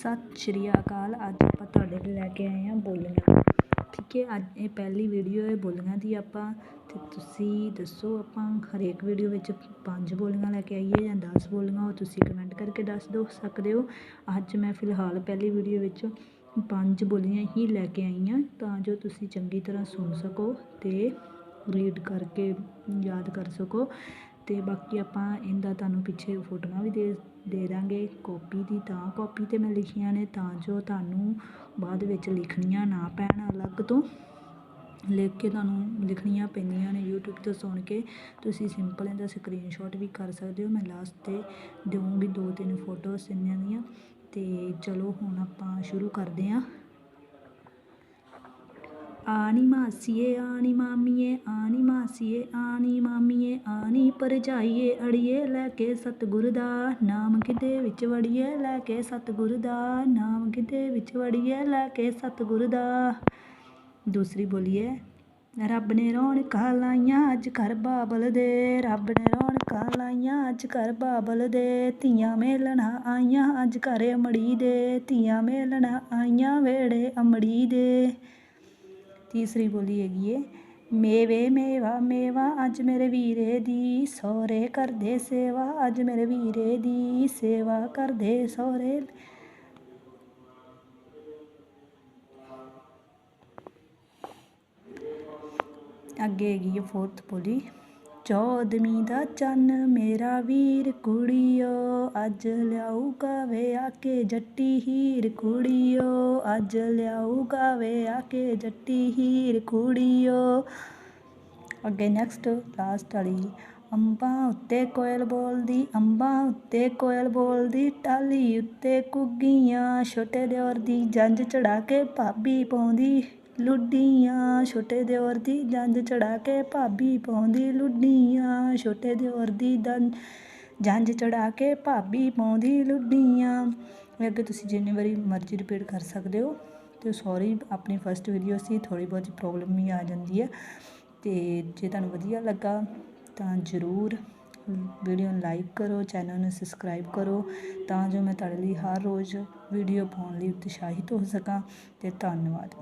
ਸਤਿ ਸ਼੍ਰੀ ਅਕਾਲ। ਅੱਜ ਆਪਾਂ ਤੁਹਾਡੇ ਲਈ ਲੈ ਕੇ ਆਏ ਹਾਂ ਬੋਲੀਆਂ। ਠੀਕ ਹੈ, ਅੱਜ ਇਹ ਪਹਿਲੀ ਵੀਡੀਓ ਹੈ ਬੋਲੀਆਂ ਦੀ ਆਪਾਂ। ਤੇ ਤੁਸੀਂ ਦੱਸੋ ਆਪਾਂ ਹਰੇਕ ਵੀਡੀਓ ਵਿੱਚ ਪੰਜ ਬੋਲੀਆਂ ਲੈ ਕੇ ਆਈਏ ਜਾਂ 10 ਬੋਲੀਆਂ, ਉਹ ਤੁਸੀਂ ਕਮੈਂਟ ਕਰਕੇ ਦੱਸ ਦੋ ਸਕਦੇ ਹੋ ਅੱਜ ਮੈਂ ਫਿਲਹਾਲ ਪਹਿਲੀ ਵੀਡੀਓ ਵਿੱਚ ਪੰਜ ਬੋਲੀਆਂ ਹੀ ਲੈ ਕੇ ਆਈ ਹਾਂ, ਤਾਂ ਜੋ ਤੁਸੀਂ ਚੰਗੀ ਤਰ੍ਹਾਂ ਸੁਣ ਸਕੋ ਤੇ ਰੀਡ ਕਰਕੇ ਯਾਦ ਕਰ ਸਕੋ। ਅਤੇ ਬਾਕੀ ਆਪਾਂ ਇਹਦਾ ਤੁਹਾਨੂੰ ਪਿੱਛੇ ਫੋਟੋਆਂ ਵੀ ਦੇ ਦੇ ਦਾਂਗੇ। ਕਾਪੀ ਦੀ ਤਾਂ ਕਾਪੀ 'ਤੇ ਮੈਂ ਲਿਖੀਆਂ ਨੇ, ਤਾਂ ਜੋ ਤੁਹਾਨੂੰ ਬਾਅਦ ਵਿੱਚ ਲਿਖਣੀਆਂ ਨਾ ਪੈਣ ਅਲੱਗ ਤੋਂ। ਲਿਖ ਕੇ ਤੁਹਾਨੂੰ ਲਿਖਣੀਆਂ ਪੈਂਦੀਆਂ ਨੇ YouTube ਤੋਂ ਸੁਣ ਕੇ। ਤੁਸੀਂ ਸਿੰਪਲ ਇਹਦਾ ਸਕਰੀਨਸ਼ਾਟ ਵੀ ਕਰ ਸਕਦੇ ਹੋ। ਮੈਂ ਲਾਸਟ 'ਤੇ ਦੇਵਾਂਗੀ ਦੋ ਤਿੰਨ ਫੋਟੋਸ ਇਹਨਾਂ ਦੀਆਂ। ਤੇ ਚਲੋ ਹੁਣ ਆਪਾਂ ਸ਼ੁਰੂ ਕਰਦੇ ਹਾਂ। ਆਣੀ ਮਾਸੀਏ ਆਣੀ ਮਾਮੀਏ ਆਣੀ ਮਾਸੀਏ ਆਣੀ ਮਾਮੀਏ ਆਣੀ ਪਰਜਾਈਏ, ਅੜੀਏ, ਲੈ ਕੇ ਸਤਿਗੁਰ ਦਾ ਨਾਮ ਕਿਤੇ ਵਿੱਚ ਵੜੀਏ, ਲੈ ਕੇ ਸਤਿਗੁਰ ਦਾ ਨਾਮ ਕਿਤੇ ਵਿੱਚ ਵੜੀਏ, ਲੈ ਕੇ ਸਤਿਗੁਰ ਦਾ। ਦੂਸਰੀ ਬੋਲੀਏ, ਰੱਬ ਨੇ ਰੌਣਕਾਂ ਲਾਈਆਂ, ਅੱਜ ਘਰ ਬਾਬਲ ਦੇ। ਰੱਬ ਨੇ ਰੌਣਕਾਂ ਲਾਈਆਂ, ਅੱਜ ਘਰ ਬਾਬਲ ਦੇ। ਧੀਆਂ ਮੇਲਣਾ ਆਈਆਂ, ਅੱਜ ਘਰ ਅਮੜੀ ਦੇ। ਧੀਆਂ ਮੇਲਣਾ ਆਈਆਂ, ਵੇੜੇ ਅਮੜੀ ਦੇ। ਤੀਸਰੀ ਬੋਲੀ ਹੈਗੀ ਏ, ਮੇਵੇ ਮੇਵਾ ਮੇਵਾ ਅੱਜ ਮੇਰੇ ਵੀਰੇ ਦੀ ਸੋਹਰੇ ਕਰਦੇ ਸੇਵਾ, ਅੱਜ ਮੇਰੇ ਵੀਰੇ ਦੀ ਸੇਵਾ ਕਰਦੇ ਸੋਹਰੇ। ਅੱਗੇ ਹੈਗੀ ਹੈ ਫੋਰਥ ਬੋਲੀ। ਚੌਦਵੀਂ ਦਾ ਚੰਨ, ਮੇਰਾ ਵੀਰ ਕੁੜੀਓ, ਅੱਜ ਲਿਆਊਗਾ ਵੇ ਆ ਕੇ ਜੱਟੀ ਹੀਰ ਕੁੜੀਓ, ਅੱਜ ਲਿਆਊਗਾ ਵੇ ਆ ਕੇ ਜੱਟੀ ਹੀਰ ਕੁੜੀਓ। ਅੱਗੇ ਨੈਕਸਟ ਲਾਸਟ ਵਾਲੀ, ਅੰਬਾਂ ਉੱਤੇ ਕੋਇਲ ਬੋਲਦੀ, ਅੰਬਾਂ ਉੱਤੇ ਕੋਇਲ ਬੋਲਦੀ ਟਾਲੀ ਉੱਤੇ ਕੁੱਗੀਆਂ ਛੋਟੇ ਦਿਓਰ ਦੀ ਜੰਜ ਚੜਾ ਕੇ ਭਾਬੀ ਪਾਉਂਦੀ। ਲੁੱਡੀਆਂ, ਛੋਟੇ ਦਿਓਰ ਦੀ ਜੰਜ ਚੜਾ ਕੇ ਭਾਬੀ ਪਾਉਂਦੀ ਲੁੱਡੀਆਂ, ਛੋਟੇ ਦਿਓਰ ਦੀ ਦੰ ਜੰਜ ਚੜਾ ਕੇ ਭਾਬੀ ਪਾਉਂਦੀ ਲੁੱਡੀਆਂ। ਅੱਗੇ ਤੁਸੀਂ ਜਿੰਨੀ ਵਾਰੀ ਮਰਜ਼ੀ ਰਿਪੀਟ ਕਰ ਸਕਦੇ ਹੋ, ਤੇ ਸੌਰੀ ਆਪਣੀ ਫਸਟ ਵੀਡੀਓ ਸੀ ਥੋੜੀ ਬਹੁਤੀ ਪ੍ਰੋਬਲਮ ਵੀ ਆ ਜਾਂਦੀ ਹੈ, ਤੇ ਜੇ ਤੁਹਾਨੂੰ ਵਧੀਆ ਲੱਗਾ ਤਾਂ ਜ਼ਰੂਰ ਵੀਡੀਓ ਨੂੰ ਲਾਈਕ ਕਰੋ ਚੈਨਲ ਨੂੰ ਸਬਸਕ੍ਰਾਈਬ ਕਰੋ, ਤਾਂ ਜੋ ਮੈਂ ਤੁਹਾਡੇ ਲਈ ਹਰ ਰੋਜ਼ ਵੀਡੀਓ ਪਾਉਣ ਲਈ ਉਤਸ਼ਾਹਿਤ ਹੋ ਸਕਾਂ, ਤੇ ਧੰਨਵਾਦ।